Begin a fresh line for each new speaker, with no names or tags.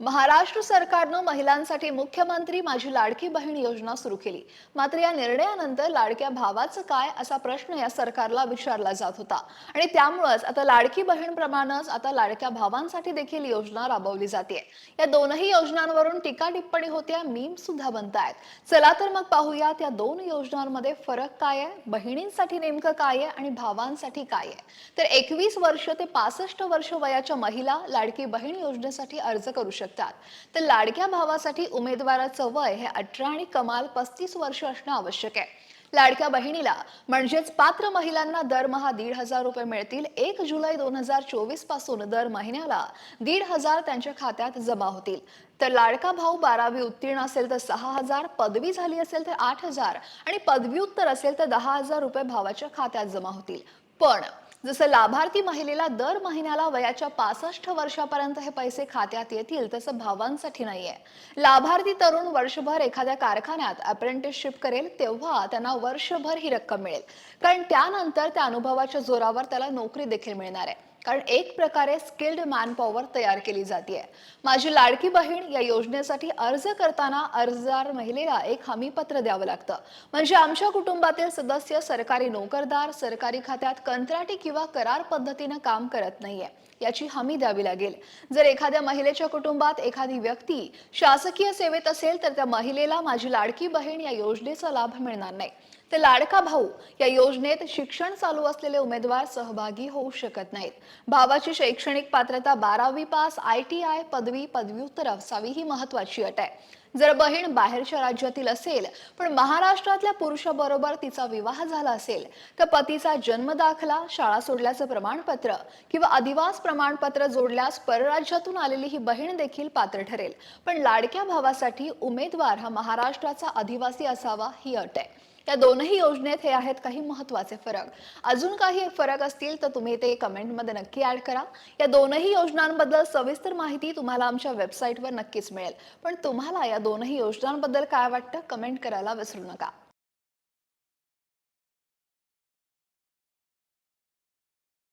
महाराष्ट्र सरकारनं महिलांसाठी मुख्यमंत्री माझी लाडकी बहीण योजना सुरू केली. मात्र या निर्णयानंतर लाडक्या भावाचं काय असा प्रश्न या सरकारला विचारला जात होता. आणि त्यामुळेच आता लाडकी बहीणप्रमाणेच आता लाडक्या भावांसाठी देखील योजना राबवली जाते. या दोनही योजनांवरून टीका टिप्पणी होत्या मीम सुद्धा बनतायत चला तर मग पाहूयात या दोन योजनांमध्ये फरक काय आहे? बहिणींसाठी नेमकं काय आहे आणि भावांसाठी काय आहे? तर एकवीस वर्ष ते पासष्ट वर्ष वयाच्या महिला लाडकी बहीण योजनेसाठी अर्ज करू शकतात. तर लाडक्या भावासाठी उमेदवाराचं वय हे अठरा आणि कमाल पस्तीस वर्ष असणं आवश्यक आहे. लाडक्या बहिणीला म्हणजेच पात्र महिलांना दरमहा दीड हजार रुपये मिळतील. एक जुलै दोन हजार चोवीसपासून दर महिन्याला दीड हजार त्यांच्या खात्यात जमा होतील. तर लाडका भाऊ बारावी उत्तीर्ण असेल तर सहा हजार पदवी झाली असेल तर आठ हजार आणि पदव्युत्तर असेल तर दहा हजार रुपये भावाच्या खात्यात जमा होतील. पण जसं लाभार्थी महिलेला दर महिन्याला वयाच्या पासष्ट वर्षापर्यंत हे पैसे खात्यात येतील तसं भावांसाठी नाहीये. लाभार्थी तरुण वर्षभर एखाद्या कारखान्यात अप्रेंटिसशिप करेल तेव्हा त्यांना वर्षभर ही रक्कम मिळेल. कारण त्यानंतर त्या अनुभवाच्या जोरावर त्याला नोकरी देखील मिळणार आहे. कारण एक प्रकारे स्किल्ड मॅनपॉवर तयार केली जाते माझी लाडकी बहीण या योजनेसाठी अर्ज करताना अर्जदार महिलेला एक हमीपत्र द्यावं लागतं. म्हणजे आमच्या कुटुंबातील सदस्य सरकारी नोकरदार सरकारी खात्यात कंत्राटी किंवा करार पद्धतीनं काम करत नाहीये याची हमी द्यावी लागेल. जर एखाद्या महिलेच्या कुटुंबात एखादी व्यक्ती शासकीय सेवेत असेल तर त्या महिलेला माझी लाडकी बहीण या योजनेचा लाभ मिळणार नाही. तर लाडका भाऊ या योजनेत शिक्षण चालू असलेले उमेदवार सहभागी होऊ शकत नाहीत. भावाची शैक्षणिक पात्रता बारावी पास आय टी आय पदवी पदव्युत्तर असावी ही महत्वाची अट आहे. जर बहीण बाहेरच्या राज्यातील असेल पण महाराष्ट्रातल्या पुरुषाबरोबर तिचा विवाह झाला असेल तर पतीचा जन्म दाखला शाळा सोडल्याचं प्रमाणपत्र किंवा अधिवास प्रमाणपत्र जोडल्यास परराज्यातून आलेली ही बहीण देखील पात्र ठरेल. पण लाडक्या भावासाठी उमेदवार हा महाराष्ट्राचा अधिवासी असावा ही अट आहे. या दोनही योजनेत हे आहेत काही महत्त्वाचे फरक. अजून काही फरक असतील तर तुम्ही ते कमेंटमध्ये नक्की ऍड करा. या दोनही योजनांबद्दल सविस्तर माहिती तुम्हाला आमच्या वेबसाईटवर नक्कीच मिळेल. पण तुम्हाला या दोनही योजनांबद्दल काय वाटतं कमेंट करायला विसरू नका.